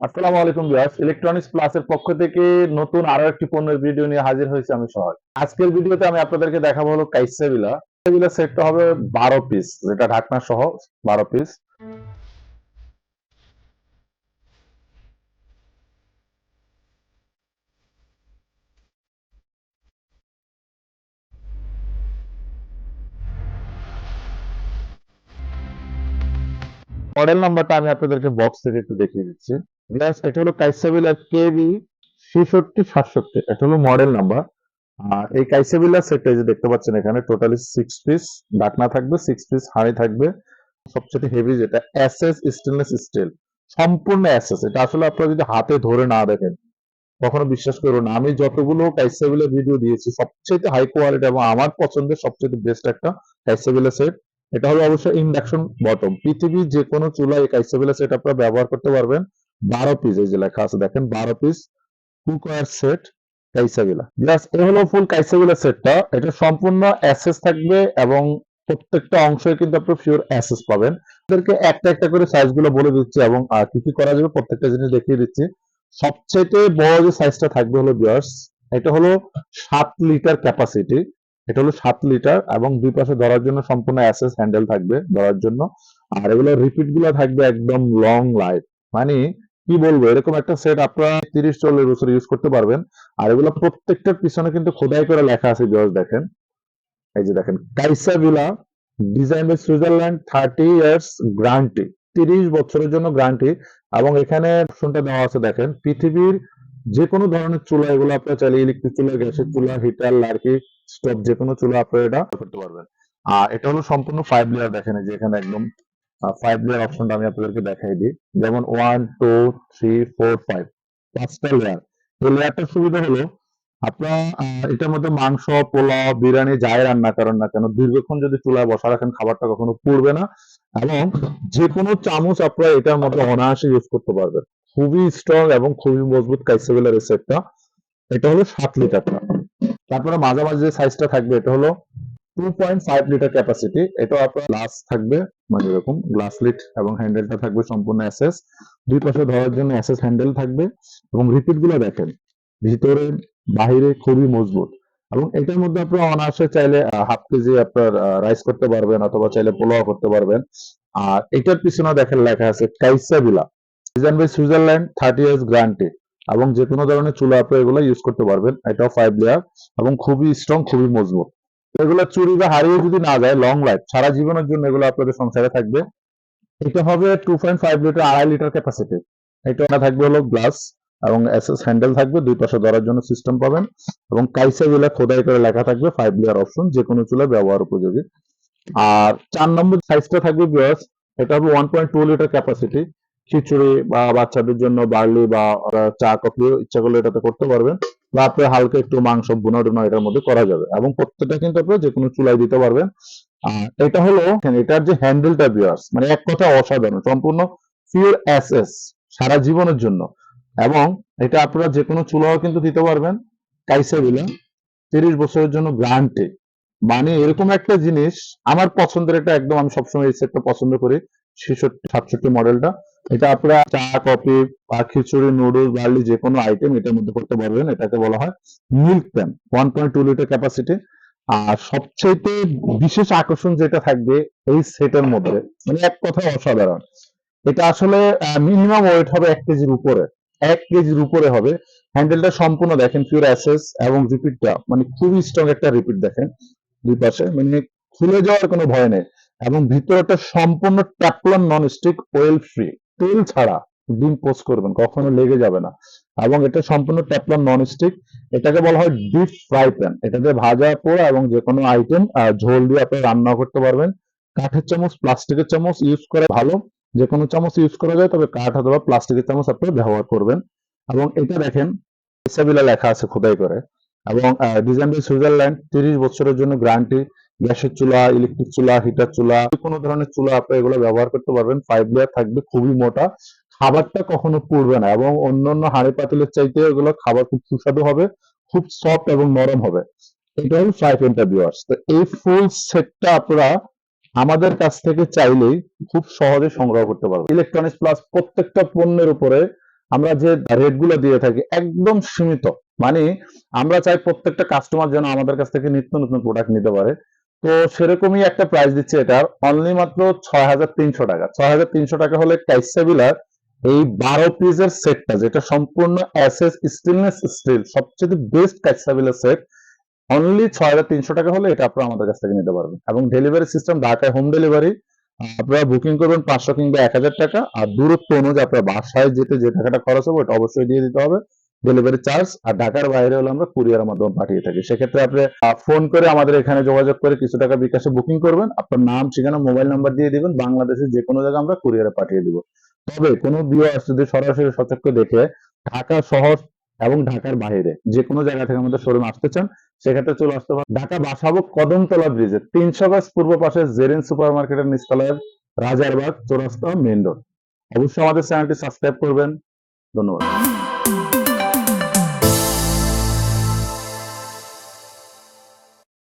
আসসালামু আলাইকুম viewers electronics প্লাসের পক্ষ থেকে নতুন আরও একটি পণ্যের ভিডিও নিয়ে হাজির হয়েছি আমি সহজ। আজকের ভিডিওতে আমি আপনাদেরকে দেখাবো হলো কাইসাবিলা কাইসাবিলা সেটটা হবে বারো পিস যেটা ঢাকনা সহ বারো পিস মডেল নাম্বারটা আমি আপনাদেরকে বক্স থেকে একটু দেখিয়ে দিচ্ছি। Yes, এটা হলো কাইসাবিলার কেবি ছেষট্টি সাতষট্টি। এটা হলো মডেল নাম্বার আর এই কাইসাবিলার সেটটা যে দেখতে পাচ্ছেন এখানে টোটালি সিক্স পিস ডাকনা থাকবে সিক্স পিস হাঁড়ি থাকবে। সবচেয়ে হেভি যেটা এসএস স্টেনলেস স্টিল সম্পূর্ণ এসএস এটা আসলে আপনারা যদি হাতে ধরে না দেখেন কখনো বিশ্বাস করুন আমি যতগুলো কাইসাবিলার ভিডিও দিয়েছি সবচেয়ে হাই কোয়ালিটি এবং আমার পছন্দের সবচেয়ে বেস্ট একটা কাইসাবিলার সেট এটা হলো অবশ্যই ইন্ডাকশন বটম পৃথিবীর যে কোনো চুলায় এই কাইসাবিলার সেট আপনারা ব্যবহার করতে পারবেন। বারো পিস এই যে লেখা আছে দেখেন, বারো piece cookware set Kaisa Villa just এ হলো ফুল কাইসাবিলা সেটটা এটা সম্পূর্ণ অ্যাসেস থাকবে এবং প্রত্যেকটা অংশে কিন্তু আপনি পিওর অ্যাসেস পাবেন। আপনাদেরকে একটা একটা করে সাইজগুলো বলে দিচ্ছি এবং কি কি করা যাবে প্রত্যেকটা জিনিস দেখিয়ে দিচ্ছি। সবচেয়ে বড় যে সাইজটা থাকবে হলো বিয়ার্স এটা হলো সাত লিটার ক্যাপাসিটি এটা হলো সাত লিটার এবং দুই পাশে ধরার জন্য সম্পূর্ণ অ্যাসেস হ্যান্ডেল থাকবে ধরার জন্য। আর এগুলো রিপিটগুলো থাকবে একদম লং লাইফ মানে কি বলব? এরকম একটা সেট আপনারা তিরিশ, চল্লিশ বছর ইউজ করতে পারবেন। আর এগুলো প্রত্যেকটার পিছনে কিন্তু খোদাই করে লেখা আছে জর্জ দেখেন। এই যে দেখেন Kaisa Villa design by Switzerland thirty years guarantee তিরিশ বছরের জন্য গ্রান্টি এবং এখানে অপশনটা দেওয়া আছে, দেখেন, পৃথিবীর যে কোনো ধরনের চুলা, এগুলো আপনারা চাইলে ইলেকট্রিক চুলা, গ্যাসের চুলা হিটার লার্কি স্টোভ যে কোনো চুলা আপনারা এটা করতে পারবেন। আর এটা হলো সম্পূর্ণ ফাইভ লেয়ার দেখেন যে এখানে একদম ফাইভ লেয়ার অপশনটা আমি আপনাদেরকে দেখাই দিই। যেমন one two three four five পাঁচটা লেয়ার এই লেয়ারটার সুবিধা হলো, আপনার এটার মধ্যে মাংস, পোলাও, বিরিয়ানি যাই রান্না করেন না কেন, দীর্ঘক্ষণ যদি চুলায় বসা রাখেন, খাবারটা কখনো পুড়বে না এবং যে কোনো চামচ আপনারা এটার মধ্যে অনায়াসে ইউজ করতে পারবেন। খুবই স্ট্রং এবং খুবই মজবুত কাইসেবেলের এই সেটটা এটা হলো সাত লিটারটা তারপরে মাঝামাঝি যে সাইজটা থাকবে, এটা হলো two point five litre capacity এটা আপনার গ্লাস থাকবে মানে এরকম গ্লাস লিট এবং হ্যান্ডেলটা থাকবে সম্পূর্ণ অ্যাসেস দুই পাশে ধরার জন্য অ্যাসেস হ্যান্ডেল থাকবে এবং রিপিটগুলো দেখেন, ভিতরে, বাহিরে খুবই মজবুত এবং এটার মধ্যে আপনারা অনায়াসে চাইলে হাফ কেজি আপনার রাইস করতে পারবেন অথবা চাইলে পোলাও করতে পারবেন। আর এটার পিছনে দেখেন লেখা আছে Kaisa Villa design by Switzerland thirty years guarantee এবং যে কোনো ধরনের চুলা আপনারা এগুলো ইউজ করতে পারবেন, এটাও ফাইভ লেয়ার এবং খুবই স্ট্রং খুবই মজবুত। এগুলো চুরি বা হারিয়ে যদি না যায় লং লাইফ সারা জীবনের জন্য এগুলো আপনাদের সংসারে থাকবে। এটা হবে টু পয়েন্ট ফাইভ লিটার আড়াই লিটার ক্যাপাসিটি এটা থাকবে হলো গ্লাস এবং এসএস হ্যান্ডেল থাকবে, দুই পাশে ধরার জন্য সিস্টেম পাবেন। এবং কাইসা গুলা খোদাই করে লেখা থাকবে ফাইভ লেয়ার অপশন যে কোনো চুলা ব্যবহার উপযোগী। আর চার নম্বর সাইজটা থাকবে বিয়ার্স এটা হবে one point two litre capacity khichuri বা বাচ্চাদের জন্য বার্লি বা চা কফি ইচ্ছা করলে এটাতে করতে পারবেন। বা আপনি হালকা একটু মাংস বুনা টুনা এটার মধ্যে করা যাবে। এবং প্রত্যেকটা কিন্তু আপনারা যে কোনো চুলায় দিতে পারবেন। এটা হলো এটার যে হ্যান্ডেলটা বিয়ার্স মানে এক কথা অসাধারণ, সম্পূর্ণ পিওর এসএস সারা জীবনের জন্য। এবং এটা আপনারা যে কোনো চুলাও কিন্তু দিতে পারবেন। কাইসাবিলা তিরিশ বছরের জন্য গ্রান্টি মানে এরকম একটা জিনিস, আমার পছন্দের এটা একদম আমি সবসময় এই সেটটা পছন্দ করি, ছেষট্টি, সাতষট্টি মডেলটা এটা আপনারা চা, কফি বা খিচুড়ি নুডলস বার্লি যে কোনো আইটেম এটার মধ্যে করতে পারবেন। এটাকে বলা হয় milk pan one point two litre capacity আর সবচেয়ে বিশেষ আকর্ষণ যেটা থাকবে এই সেটের মধ্যে মানে এক কথা অসাধারণ। এটা আসলে মিনিমাম ওয়েট হবে এক কেজির উপরে। এক কেজির উপরে হবে। হ্যান্ডেলটা সম্পূর্ণ দেখেন পিওর অ্যাসেস এবং রিপিটটা মানে খুবই স্ট্রং একটা রিপিট দেখেন দুই পাশে মানে খুলে যাওয়ার কোনো ভয় নেই। এবং ভিতরটা সম্পূর্ণ teflon non stick oil free তেল ছাড়া ডিম পোস্ট করবেন, কখনো লেগে যাবে না। এবং এটা সম্পূর্ণ ট্যাপলন নন স্টিক এটাকে বলা হয় ডিপ ফ্রাই প্যান এটাতে ভাজা পোড়া এবং যে কোনো আইটেম ঝোল দিয়ে আপনি রান্না করতে পারবেন। কাঠের চামচ প্লাস্টিকের চামচ ইউজ করে ভালো। যে কোনো চামচ ইউজ করা যায়, তবে কাঠ অথবা প্লাস্টিকের চামচ আপনি ব্যবহার করবেন। এবং এটা দেখেন ইসাবিলা লেখা আছে খোদাই করে। এবং ডিজাইন সুইজারল্যান্ড তিরিশ বছরের জন্য গ্যারান্টি গ্যাসের চুলা ইলেকট্রিক চুলা হিটার চুলা কোনো ধরনের চুলা আপনি এগুলো ব্যবহার করতে পারবেন। ফাইভ লেয়ার থাকবে, খুবই মোটা। খাবারটা কখনো পুড়বে না এবং অন্যান্য হাঁড়ি পাতিলের চাইতে এগুলো খাবার খুব সুস্বাদু হবে, খুব সফট এবং নরম হবে। এটা হল ফ্রাই প্যানটা ভিউয়ার্স তো এই ফুল সেটটা আপনারা আমাদের কাছ থেকে চাইলেই খুব সহজে সংগ্রহ করতে পারবেন। ইলেকট্রনিক্স প্লাস প্রত্যেকটা পণ্যের উপরে আমরা যে রেটগুলো দিয়ে থাকি একদম সীমিত। মানে আমরা চাই প্রত্যেকটা কাস্টমার যেন আমাদের কাছ থেকে নিত্য নতুন প্রোডাক্ট নিতে পারে। তো সেরকমই একটা প্রাইস দিচ্ছে এটার। অনলি মাত্র ছয় হাজার তিনশো টাকা। ছয় হাজার তিনশো টাকা হলে কাইসাবিলার এই বারো পিসের সেটটা যেটা সম্পূর্ণ এসএস স্টেনলেস স্টিল সবচেয়ে বেস্ট কাইসাবিলার সেট অনলি ছয় হাজার তিনশো টাকা হলে এটা আপনারা আমাদের কাছ থেকে নিতে পারবেন। এবং ডেলিভারি সিস্টেম ঢাকায় হোম ডেলিভারি আপনারা বুকিং করবেন পাঁচশো কিংবা এক হাজার টাকা। আর দূরত্ব অনুযায়ী আপনার বাসায় যেতে যে টাকাটা খরচ হবে, ওটা অবশ্যই দিয়ে দিতে হবে। ডেলিভারি চার্জ আর ঢাকার বাইরে হলে আমরা কুরিয়ারের মাধ্যমে পাঠিয়ে থাকি। সেক্ষেত্রে আপনি ফোন করে আমাদের এখানে যোগাযোগ করে কিছু টাকা বিকাশে বুকিং করবেন। আপনার নাম, ঠিকানা মোবাইল নাম্বার দিয়ে দিবেন। বাংলাদেশের যে কোনো জায়গায় আমরা কুরিয়ারে পাঠিয়ে দিব। তবে কোনো ভিউয়ার্স যদি সরাসরি সচক্ষ দেখে ঢাকা শহর এবং ঢাকার বাইরে যে কোনো জায়গা থেকে আমাদের শোরুম আসতে চান, সেক্ষেত্রে চলে আসতে পারেন। ঢাকা বাসাবো কদমতলা ব্রিজে তিনশো গাছ পূর্ব পাশে জেরিন সুপার মার্কেটের নিচতলায় রাজারবাগ, চৌরাস্তা মেন রোড। অবশ্যই আমাদের চ্যানেলটি সাবস্ক্রাইব করবেন। ধন্যবাদ।